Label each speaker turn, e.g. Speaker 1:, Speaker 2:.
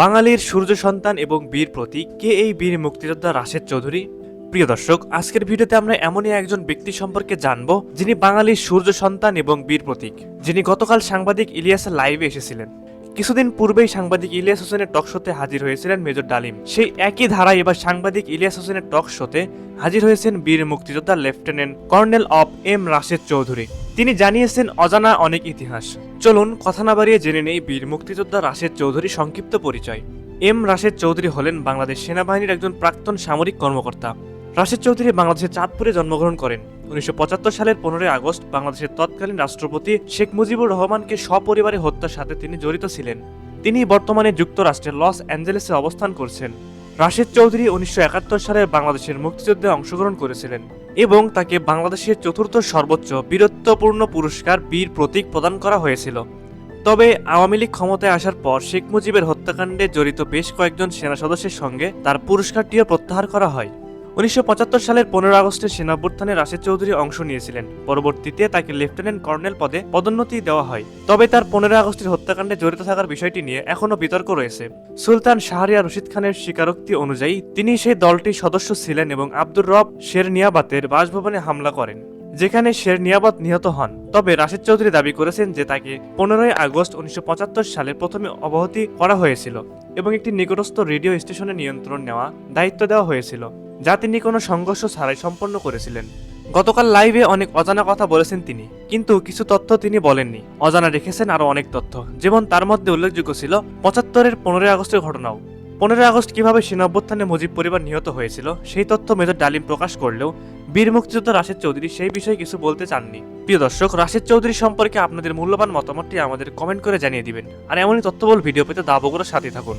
Speaker 1: বাঙালির সূর্য সন্তান এবং বীর প্রতীক, কে এই বীর মুক্তিযোদ্ধা রাশেদ চৌধুরী? প্রিয় দর্শক, আজকের ভিডিওতে আমরা এমনই একজন ব্যক্তি সম্পর্কে জানব, যিনি বাঙালির সূর্য সন্তান এবং বীর প্রতীক, যিনি গতকাল সাংবাদিক ইলিয়াসের লাইভে এসেছিলেন। কিছুদিন পূর্বেই সাংবাদিক ইলিয়াস হোসেনের টক শোতে হাজির হয়েছিলেন মেজর ডালিম। সেই একই ধারায় এবার সাংবাদিক ইলিয়াস হোসেনের টক শোতে হাজির হয়েছেন বীর মুক্তিযোদ্ধা lieutenant colonel of M Rashed Chowdhury. তিনি জানিয়েছেন, অজানা অনেক ইতিহাস। চলুন কথা না বাড়িয়ে জেনে নেই বীর মুক্তিযোদ্ধা রাশেদ চৌধুরী সংক্ষিপ্ত পরিচয়। এম রাশেদ চৌধুরী হলেন বাংলাদেশ সেনাবাহিনীর একজন প্রাক্তন সামরিক কর্মকর্তা। রাশেদ চৌধুরী বাংলাদেশের চাঁদপুরে জন্মগ্রহণ করেন। উনিশশো পঁচাত্তর সালের পনেরোই আগস্ট বাংলাদেশের তৎকালীন রাষ্ট্রপতি শেখ মুজিবুর রহমানকে সপরিবারে হত্যার সাথে তিনি জড়িত ছিলেন। তিনি বর্তমানে যুক্তরাষ্ট্রের লস অ্যাঞ্জেলেসে অবস্থান করছেন। রাশেদ চৌধুরী উনিশশো একাত্তর সালে বাংলাদেশের মুক্তিযুদ্ধে অংশগ্রহণ করেছিলেন এবং তাকে বাংলাদেশের চতুর্থ সর্বোচ্চ বীরত্বপূর্ণ পুরস্কার বীর প্রতীক প্রদান করা হয়েছিল। তবে আওয়ামী লীগ ক্ষমতায় আসার পর শেখ মুজিবের হত্যাকাণ্ডে জড়িত বেশ কয়েকজন সেনা সদস্যের সঙ্গে তার পুরস্কারটিও প্রত্যাহার করা হয়। উনিশশো পঁচাত্তর সালের পনেরো আগস্টের সেনাভ্যুত্থানে রাশেদ চৌধুরী অংশ নিয়েছিলেন। পরবর্তীতে তাকে লেফটেন্যান্ট কর্নেল পদে পদোন্নতি দেওয়া হয়। তবে তার পনেরো আগস্টের হত্যাকাণ্ডে জড়িত থাকার বিষয়টি নিয়ে এখনও বিতর্ক রয়েছে। সুলতান শাহরিয়ার রশিদ খানের স্বীকারোক্তি অনুযায়ী তিনি সেই দলটির সদস্য ছিলেন এবং আব্দুর রব শের নিয়াবাতের বাসভবনে হামলা করেন, যেখানে শের নিয়াবত নিহত হন। তবে রাশেদ চৌধুরী দাবি করেছেন যে তাকে পনেরোই আগস্ট উনিশশো পঁচাত্তর সালে প্রথমে অবহতি করা হয়েছিল এবং একটি নিকটস্থ রেডিও স্টেশনে নিয়ন্ত্রণ নেওয়া দায়িত্ব দেওয়া হয়েছিল। যা তিনি কোনো সংঘর্ষ ছাড়াই সম্পন্ন করেছিলেন। গতকাল লাইভে অনেক অজানা কথা বলেছেন তিনি, কিন্তু কিছু তথ্য তিনি বলেননি। অজানা রেখেছেন আরও অনেক তথ্য, যেমন তার মধ্যে উল্লেখযোগ্য ছিল পঁচাত্তরের পনেরোই আগস্টের ঘটনাও। পনেরোই আগস্ট কীভাবে সেনা অভ্যুত্থানে মুজিব পরিবার নিহত হয়েছিল, সেই তথ্য মেজর ডালিম প্রকাশ করলেও বীর মুক্তিযোদ্ধা রাশেদ চৌধুরী সেই বিষয়ে কিছু বলতে চাননি। প্রিয় দর্শক, রাশেদ চৌধুরী সম্পর্কে আপনাদের মূল্যবান মতামতটি আমাদের কমেন্ট করে জানিয়ে দিবেন, আর এমনই তথ্যবল ভিডিও পেতে দাবগুলোর সাথে থাকুন।